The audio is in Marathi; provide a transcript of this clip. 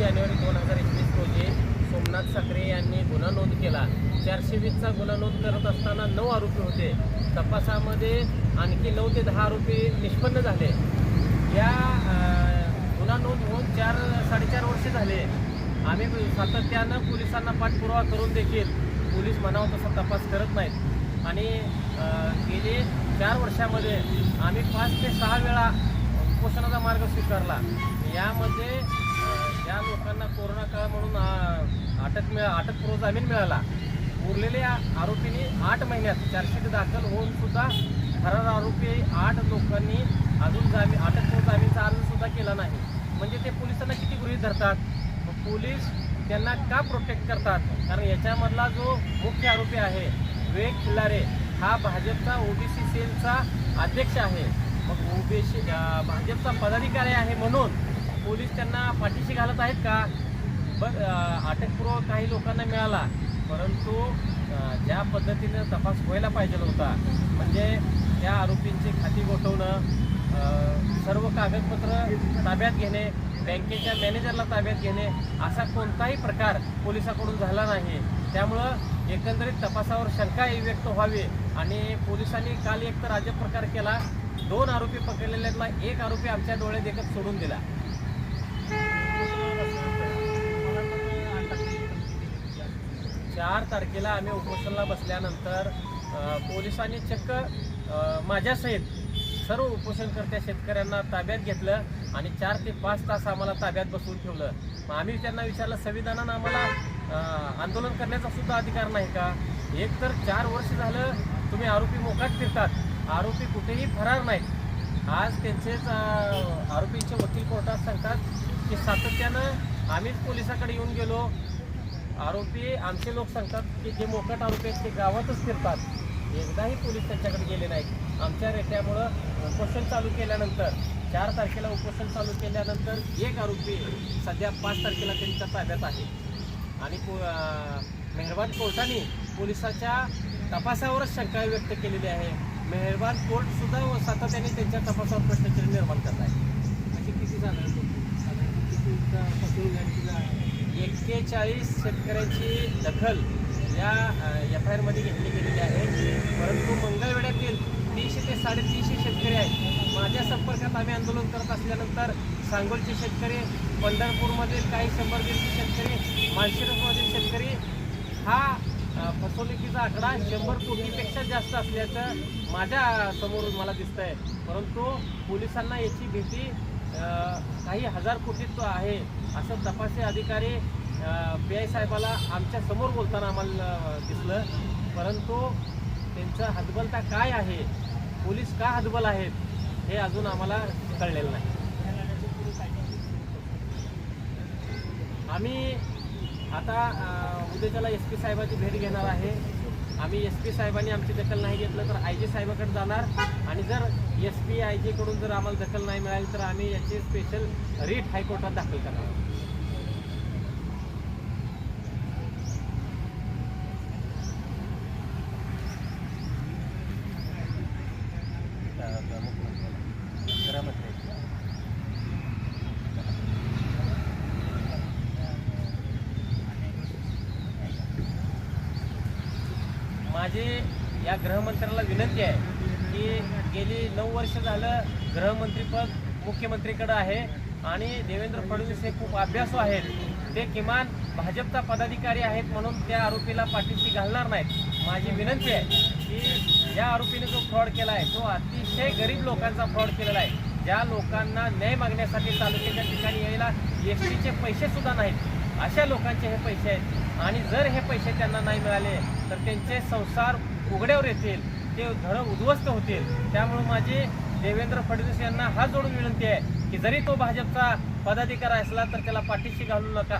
जानेवारी दोन हजार एकवीस रोजी सोमनाथ साखरे यांनी गुन्हा नोंद केला. चारशे वीसचा गुन्हा नोंद करत असताना नऊ आरोपी होते. तपासामध्ये आणखी नऊ ते दहा आरोपी निष्पन्न झाले. या गुन्हा नोंद होऊन चार साडेचार वर्ष झाले. आम्ही सातत्यानं पोलिसांना पाठपुरावा करून देखील पोलीस म्हणावं तसा तपास करत नाहीत. आणि गेले चार वर्षामध्ये आम्ही पाच ते सहा वेळा उपोषणाचा मार्ग स्वीकारला. यामध्ये त्या लोकांना कोरोना काळ म्हणून अटक मिळा अटकपूर्व जामीन मिळाला. उरलेल्या आरोपींनी आठ महिन्यात चार्जशीट दाखल होऊन सुद्धा फरार आरोपी आठ लोकांनी अजून जामीन अटकपूर्व जामीनचा अर्ज सुद्धा केला नाही. म्हणजे ते पोलिसांना किती गृहीत धरतात? मग पोलीस त्यांना का प्रोटेक्ट करतात? कारण याच्यामधला जो मुख्य आरोपी आहे विवेक खिल्लारे हा भाजपचा ओबीसी सेलचा अध्यक्ष आहे. मग ओबीसी भाजपचा पदाधिकारी आहे म्हणून पोलीस त्यांना पाठीशी घालत आहेत का? बर अटकपूर्व काही लोकांना मिळाला परंतु ज्या पद्धतीनं तपास व्हायला पाहिजे होता म्हणजे त्या आरोपींची खाती गोठवणं सर्व कागदपत्र ताब्यात घेणे बँकेच्या मॅनेजरला ताब्यात घेणे असा कोणताही प्रकार पोलिसाकडून झाला नाही. त्यामुळं एकंदरीत तपासावर शंका व्यक्त व्हावी आणि पोलिसांनी काल एक तर राज्यप्रकार केला दोन आरोपी पकडलेल्यातला एक आरोपी आमच्या डोळे देखत सोडून दिला. चार तारखेला आम्ही उपोषणाला बसल्यानंतर पोलिसांनी चक्क माझ्यासहित सर्व उपोषणकर्त्या शेतकऱ्यांना ताब्यात घेतलं आणि चार ते पाच तास आम्हाला ताब्यात बसवून ठेवलं. मग आम्ही त्यांना विचारलं संविधानानं आम्हाला आंदोलन करण्याचा सुद्धा अधिकार नाही का? एक तर चार वर्ष झालं तुम्ही आरोपी मोकाट फिरतात. आरोपी कुठेही फरार नाहीत. आज त्यांचेच आरोपींचे वकील कोर्टात सांगतात की सातत्यानं आम्हीच पोलिसाकडे येऊन गेलो. आरोपी आमचे लोक सांगतात की जे मोकट आरोपी आहेत ते गावातच फिरतात. एकदाही पोलीस त्यांच्याकडे गेले नाहीत. आमच्या रेट्यामुळं उपोषण चालू केल्यानंतर चार तारखेला उपोषण चालू केल्यानंतर एक आरोपी सध्या पाच तारखेला त्यांच्या ताब्यात आहे. आणि पो मेहरबान कोर्टाने पोलिसाच्या तपासावरच शंका व्यक्त केलेली आहे. मेहरबान कोर्टसुद्धा सातत्याने त्यांच्या तपासावर प्रश्नचिन्ह निर्माण करत आहे. अशी किती साधारण एक्केचाळीस शेतकऱ्यांची दखल या एफ आय आरमध्ये घेतली गेलेली आहे. परंतु मंगळवेड्यातील तीनशे ते साडेतीनशे शेतकरी आहेत. माझ्या संपर्कात आम्ही आंदोलन करत असल्यानंतर सांगोलचे शेतकरी पंढरपूरमधील काही शंभर दीडशे शेतकरी मानशिरसमधील शेतकरी हा फसवणुकीचा आकडा शंभर कोटीपेक्षा जास्त असल्याचं माझ्यासमोर मला दिसत आहे परंतु पोलिसांना याची भीती काही हजार कोटीत तो आहे असं तपासणी अधिकारी पी आय साहेबाला आमच्यासमोर बोलताना आम्हाला दिसलं. परंतु त्यांचं हतबलता काय आहे? पोलीस का हतबल आहेत? हे अजून आम्हाला कळलेलं नाही. आम्ही आता उद्याच्याला एस पी साहेबाची भेट घेणार आहे. आम्ही एस पी साहेबांनी आमची दखल नाही घेतलं तर आय जी साहेबाकडे जाणार. आणि जर एस पी आय जीकडून जर आम्हाला दखल नाही मिळाली तर आम्ही याची स्पेशल रीट हायकोर्टात दाखल करणार. माझी या गृहमंत्र्याला विनंती आहे की गेली नऊ वर्ष झालं गृहमंत्रीपद मुख्यमंत्रीकडं आहे आणि देवेंद्र फडणवीस हे खूप अभ्यासू आहेत. ते किमान भाजपचा पदाधिकारी आहेत म्हणून त्या आरोपीला पाठीशी घालणार नाहीत. माझी विनंती आहे की ज्या आरोपीने जो फ्रॉड केला आहे तो अतिशय गरीब लोकांचा फ्रॉड केलेला आहे. ज्या लोकांना न्याय मागण्यासाठी तालुक्याच्या ठिकाणी यायला एस टीचे पैसेसुद्धा नाहीत. अशा लोकांचे हे पैसे आहेत. आणि जर हे पैसे त्यांना नाही मिळाले तर त्यांचे संसार उघड्यावर येतील ते धडं उद्ध्वस्त होतील. त्यामुळे माझी देवेंद्र फडणवीस यांना हा जोडून विनंती आहे की जरी तो भाजपचा पदाधिकारी असला तर त्याला पाठीशी घालू नका.